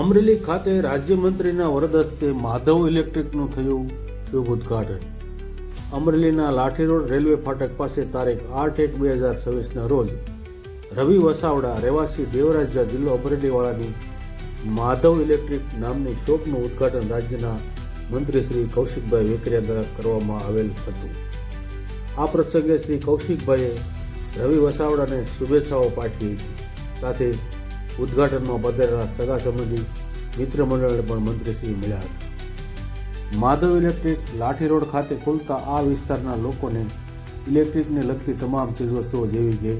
અમરેલી ખાતે રાજ્યમંત્રીના વરદ હસ્તે માધવ ઇલેક્ટ્રિકનું થયું શુભ ઉદ્ઘાટન. અમરેલીના લાઠી રોડ રેલવે ફાટક પાસે તારીખ આઠ એક બે હજાર છવ્વીસના રોજ રવિ વસાવડા રહેવાસી દેવરાજા જિલ્લો અમરેલીવાળાની માધવ ઇલેક્ટ્રિક નામની શોપનું ઉદ્ઘાટન રાજ્યના મંત્રી શ્રી કૌશિકભાઈ વેકરિયા દ્વારા કરવામાં આવેલ હતું. આ પ્રસંગે શ્રી કૌશિકભાઈએ રવિ વસાવડાને શુભેચ્છાઓ પાઠવી સાથે ઉદ્ઘાટનમાં પધારેલા સગા સંબંધી મિત્ર મંડળને પણ મંત્રીશ્રી મળ્યા હતા. માધવ ઇલેક્ટ્રિક લાઠી રોડ ખાતે ખુલતા આ વિસ્તારના લોકોને ઇલેક્ટ્રિકને લગતી તમામ ચીજવસ્તુઓ જેવી કે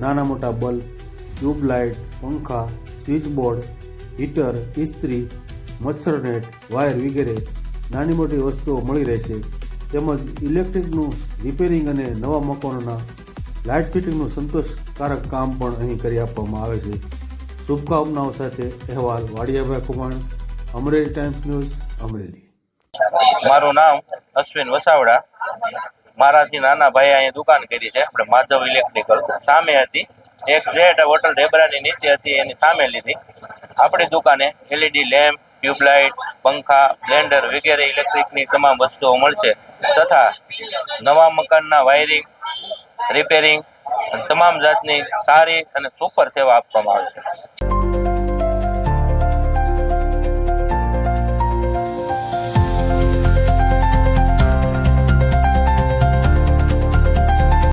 નાના મોટા બલ્બ ટ્યુબલાઇટ પંખા, સ્વિચબોર્ડ, હીટર, ઇસ્ત્રી મચ્છરનેટ વાયર વગેરે નાની મોટી વસ્તુઓ મળી રહેશે. તેમજ ઇલેક્ટ્રિકનું રિપેરિંગ અને નવા મકાનોના લાઇટ ફિટિંગનું સંતોષકારક કામ પણ અહીં કરી આપવામાં આવે છે. શુભકામનાઓ સાથે અહેવાલ વાડિયાભાઈ કુમાર, અમરેલી ટાઈમ્સ ન્યૂઝ, અમરેલી. મારું નામ અશ્વિન વસાવડા. મારાથી નાના ભાઈએ અહીંયા દુકાન કરી છે, આપણે માધવ ઇલેક્ટ્રિકલ. સામે હતી, એક જેટ હોટલ ઢેબરાની નીચે હતી, એની સામે લીધી. આપણી દુકાને એલઈડી લેમ્પ ટ્યુબલાઇટ પંખા બ્લેન્ડર વગેરે ઇલેક્ટ્રિકની તમામ વસ્તુઓ મળશે. તથા નવા મકાનના વાયરિંગ રિપેરિંગ તમામ જાતની સારી અને સુપર સેવા આપવામાં આવશે.